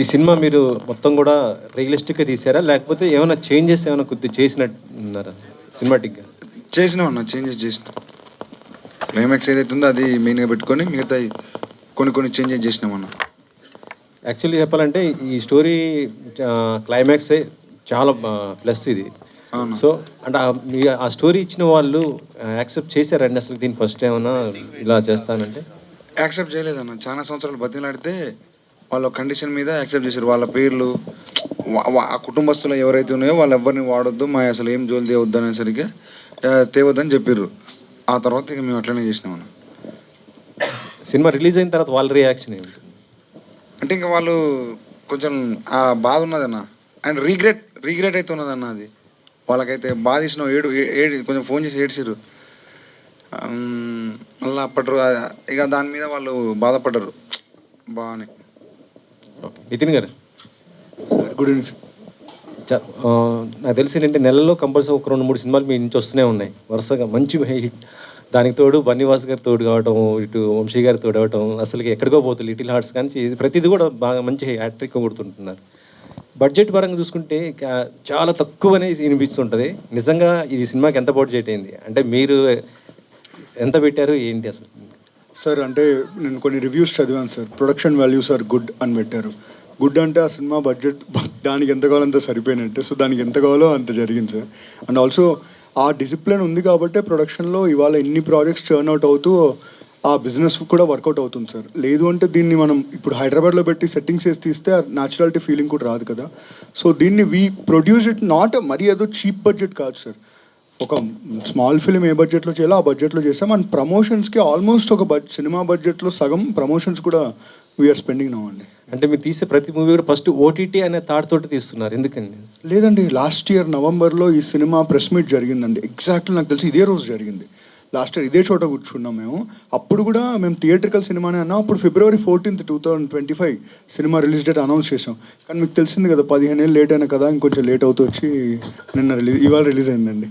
ఈ సినిమా మీరు మొత్తం కూడా రియలిస్టిక్గా తీసారా? లేకపోతే ఏమైనా చేంజెస్ ఏమైనా కొద్ది చేసినట్టున్నారా సినిమాటిక్గా చేసినాం అన్న చేంజెస్ చేసిన. క్లైమాక్స్ ఏదైతే ఉందో అది మెయిన్గా పెట్టుకొని మిగతా కొన్ని కొన్ని చేంజెస్ చేసినాం అన్న. యాక్చువల్లీ చెప్పాలంటే ఈ స్టోరీ క్లైమాక్సే చాలా ప్లస్ ఇది. సో అంటే ఆ- స్టోరీ ఇచ్చిన వాళ్ళు యాక్సెప్ట్ చేశారండి అసలు దీన్ని ఫస్ట్ ఏమైనా ఇలా చేస్తానంటే? యాక్సెప్ట్ చేయలేదన్న చాలా సంవత్సరాలు బతిలాడితే వాళ్ళ కండిషన్ మీద యాక్సెప్ట్ చేశారు. వాళ్ళ పేర్లు ఆ కుటుంబస్తులు ఎవరైతే ఉన్నాయో వాళ్ళు ఎవరిని వాడొద్దు మా అసలు ఏం జోలి తేవద్దు అనేసరికి తేవద్దని చెప్పారు ఆ తర్వాత ఇక మేము అట్లనే చేసినాం అన్న. సినిమా రిలీజ్ అయిన తర్వాత వాళ్ళ రియాక్షన్ ఏమిటి? అంటే ఇంకా వాళ్ళు కొంచెం ఆ బాధ ఉన్నదన్న అండ్ రీగ్రెట్ రీగ్రెట్ అయితే ఉన్నదన్న అది. వాళ్ళకైతే బాధ ఇచ్చిన ఏడు ఏడు కొంచెం ఫోన్ చేసి ఏడ్చారు మళ్ళీ అప్పటి ఇక దాని మీద వాళ్ళు బాధపడ్డారు బాగానే ఓకే. నితిన్ గారు. గుడ్ ఈవినింగ్ నాకు తెలిసి ఏంటంటే నెలలో కంపల్సరీ ఒక రెండు మూడు సినిమాలు మీ నుంచి వస్తూనే ఉన్నాయి. వరుసగా మంచి హిట్. దానికి తోడు బన్నీవాస్ గారి తోడు కావటం ఇటు వంశీ గారి తోడు అవటం అసలుకి ఎక్కడికో పోతుంది లిటిల్ హార్ట్స్ కానీ ప్రతిదీ కూడా బాగా మంచి హ్యాట్రిక్ కొడుతుంటున్నారు బడ్జెట్ పరంగా చూసుకుంటే చాలా తక్కువనే వినిపిస్తుంటుంది. నిజంగా ఇది సినిమాకి ఎంత బడ్జెట్ అయింది? అంటే మీరు ఎంత పెట్టారు? ఏంటి అసలు? సార్ అంటే నేను కొన్ని రివ్యూస్ చదివాను sir. Production values are good అని పెట్టారు. గుడ్ అంటే ఆ సినిమా బడ్జెట్ దానికి ఎంత కావాలో అంత సరిపోయినట్టే. సో దానికి ఎంత కావాలో అంత జరిగింది సార్. అండ్ ఆల్సో ఆ డిసిప్లిన్ ఉంది కాబట్టే ప్రొడక్షన్లో ఇవాళ ఎన్ని ప్రాజెక్ట్స్ టర్న్ అవుట్ అవుతూ ఆ బిజినెస్ కూడా వర్కౌట్ అవుతుంది సార్. లేదు అంటే దీన్ని మనం ఇప్పుడు హైదరాబాద్లో పెట్టి సెట్టింగ్స్ వేసి తీస్తే ఆ న్యాచురాలిటీ ఫీలింగ్ కూడా రాదు కదా. సో దీన్ని వీ ప్రొడ్యూస్ ఇట్ నాట్ మరీ ఏదో చీప్ బడ్జెట్ కాదు సార్. ఒక స్మాల్ ఫిలిం ఏ బడ్జెట్లో చేయాలో ఆ బడ్జెట్లో చేస్తాం అండ్ ప్రమోషన్స్కి ఆల్మోస్ట్ ఒక బడ్ సినిమా బడ్జెట్లో సగం ప్రమోషన్స్ కూడా వీఆర్ స్పెండింగ్ నౌ అండి. అంటే మీరు తీసే ప్రతి మూవీ కూడా ఫస్ట్ ఓటీటీ అనే థాట్ తోటి తీస్తున్నారు. ఎందుకండి? లేదండి లాస్ట్ ఇయర్ నవంబర్లో ఈ సినిమా ప్రెస్ మీట్ జరిగిందండి. ఎగ్జాక్ట్లీ నాకు తెలిసి ఇదే రోజు జరిగింది. లాస్ట్ ఇయర్ ఇదే చోట కూర్చున్నాం మేము. అప్పుడు కూడా మేము థియేట్రికల్ సినిమానే అన్నాం. అప్పుడు February fourteenth two thousand twenty five cinema release date announce చేసాం కానీ మీకు తెలిసింది కదా పదిహేను ఏళ్ళు లేట్ అయినా కదా ఇంకొంచెం లేట్ అవుతూ వచ్చి నిన్న రిలీజ్ ఇవాళ రిలీజ్ అయిందండి.